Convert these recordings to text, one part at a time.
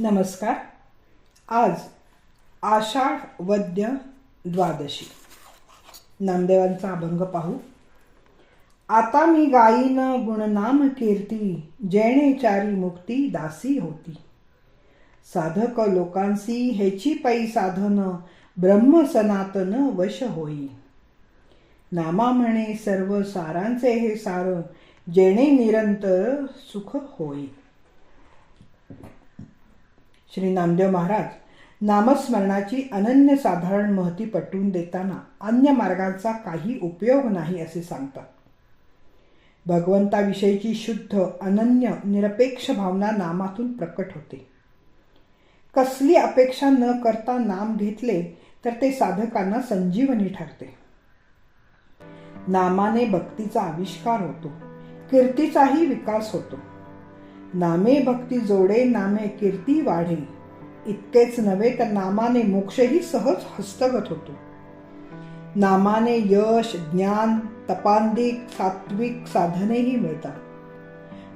नमस्कार. आज आषाढ वद्य द्वादशी. नामदेवांचा अभंग पाहू. आता मी गायीन गुणनाम कीर्ती जेणे चारी मुक्ती दासी होती. साधक लोकांसी हेची पै साधन ब्रह्म सनातन वश होई. नामा म्हणे सर्व सारांचे हे सार जेणे निरंतर सुख होई. श्री नामदेव महाराज नामस्मरणाची अनन्य साधारण महती पटवून देताना अन्य मार्गांचा काही उपयोग नाही असे सांगतात. भगवंताविषयीची शुद्ध अनन्य निरपेक्ष भावना नामातून प्रकट होते. कसली अपेक्षा न करता नाम घेतले तर ते साधकांना संजीवनी ठरते. नामाने भक्तीचा आविष्कार होतो. कीर्तीचाही विकास होतो. नामे भक्ती जोडे नामे कीर्ती वाढे. इतकेच नव्हे तर नामाने मोक्षही सहज हस्तगत होतो. नामाने यश ज्ञान तपांदिक सात्विक साधनेही मिळतात.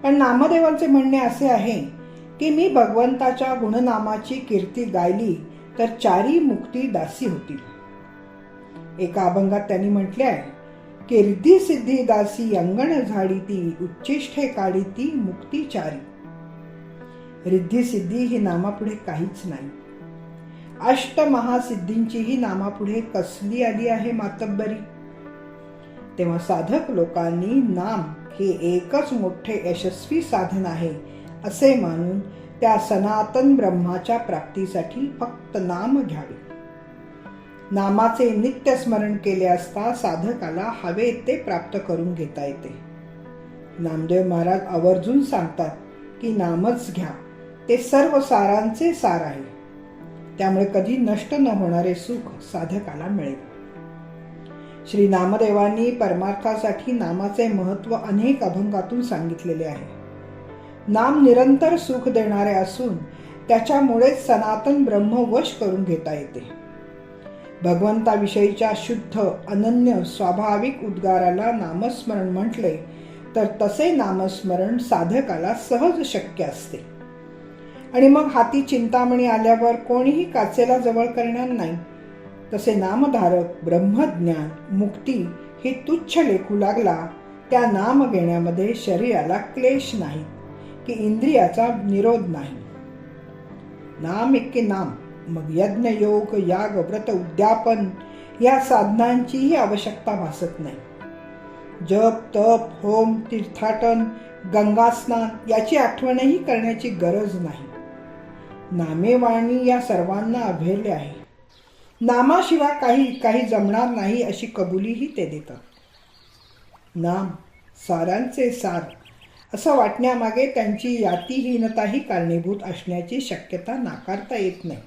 पण नामदेवांचे म्हणणे असे आहे की मी भगवंताच्या गुणनामाची कीर्ती गायली तर चारी मुक्ती दासी होतील. एका अभंगात त्यांनी म्हटले आहे कीर्ती सिद्धी दासी अंगण झाडी ती उच्चिष्ठे काढी ती मुक्ती रिद्धी सिद्धी ही नामापुढे काहीच नाही. अष्ट महासिद्धींचीही नामापुढे कसली आली आहे मातब्बरी? तेव्हा साधक लोकांनी नाम हे एकच मोठे यशस्वी साधन आहे असे मानून त्या सनातन ब्रह्माच्या प्राप्तीसाठी फक्त नाम घ्यावे. नामाचे नित्य स्मरण केले असता साधकाला हवे ते प्राप्त करून घेता येते. नामदेव महाराज आवर्जून सांगतात की नामच घ्या ते सर्व सारांचे सार आहे. त्यामुळे कधी नष्ट न होणारे सुख साधकाला मिळेल. श्री नामदेवांनी परमार्थासाठी नामाचे महत्त्व अनेक अभंगातून सांगितलेले आहे. नाम निरंतर सुख देणारे असून त्याच्यामुळेच सनातन ब्रह्म वश करून घेता येते. भगवंताविषयीच्या शुद्ध अनन्य स्वाभाविक उद्गाराला नामस्मरण म्हटले तर तसे नामस्मरण साधकाला सहज शक्य असते. आणि मग हाती चिंतामणी आल्यावर कोणीही काचेला जवळ करणार नाही. तसे नामधारक ब्रह्मज्ञान मुक्ती हे तुच्छ लेखू लागला त्या नाम घेण्यामध्ये शरीराला क्लेश नाही की इंद्रियाचा निरोध नाही. नाम इतके नाम. मग यज्ञ योग याग व्रत उद्यापन या साधनांचीही आवश्यकता भासत नाही. जप तप होम तीर्थाटन गंगास्नान याची आठवणही करण्याची गरज नाही. नामेवाणी या सर्वांना अभेरले आहे. नामाशिवाय काही काही जमणार नाही अशी कबुलीही ते देतात. नाम सारांचे सार असं वाटण्यामागे त्यांची यातीहीनताही कारणीभूत असण्याची शक्यता नाकारता येत नाही.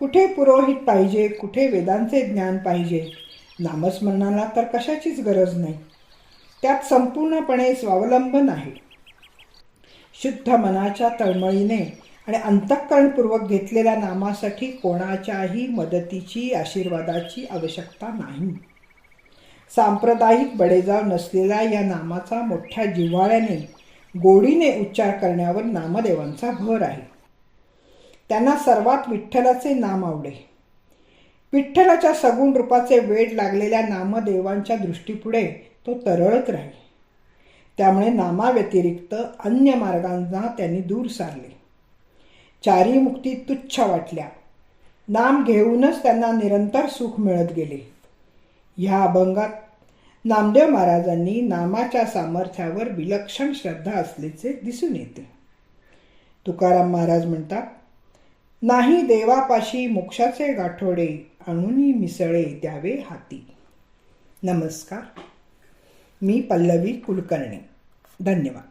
कुठे पुरोहित पाहिजे कुठे वेदांचे ज्ञान पाहिजे? नामस्मरणाला तर कशाचीच गरज नाही. त्यात संपूर्णपणे स्वावलंबन आहे. शुद्ध मनाच्या तळमळीने आणि अंतःकरणपूर्वक घेतलेल्या नामासाठी कोणाच्याही मदतीची आशीर्वादाची आवश्यकता नाही. सांप्रदायिक बडेजाव नसलेल्या या नामाचा मोठ्या जिव्हाळ्याने गोडीने उच्चार करण्यावर नामदेवांचा भर आहे. त्यांना सर्वात विठ्ठलाचे नाम आवडे. विठ्ठलाच्या सगुण रूपाचे वेड लागलेल्या नामदेवांच्या दृष्टीपुढे तो तरळत राहील. त्यामुळे नामाव्यतिरिक्त अन्य मार्गांना त्यांनी दूर सारले. चारी मुक्ती तुच्छ वाटल्या. नाम घेऊनच त्यांना निरंतर सुख मिळत गेले. ह्या अभंगात नामदेव महाराजांनी नामाच्या सामर्थ्यावर विलक्षण श्रद्धा असल्याचे दिसून येते. तुकाराम महाराज म्हणतात नाही देवापाशी मोक्षाचे गाठोडे अणुनी मिसळे द्यावे हाती. नमस्कार. मी पल्लवी कुलकर्णी. धन्यवाद.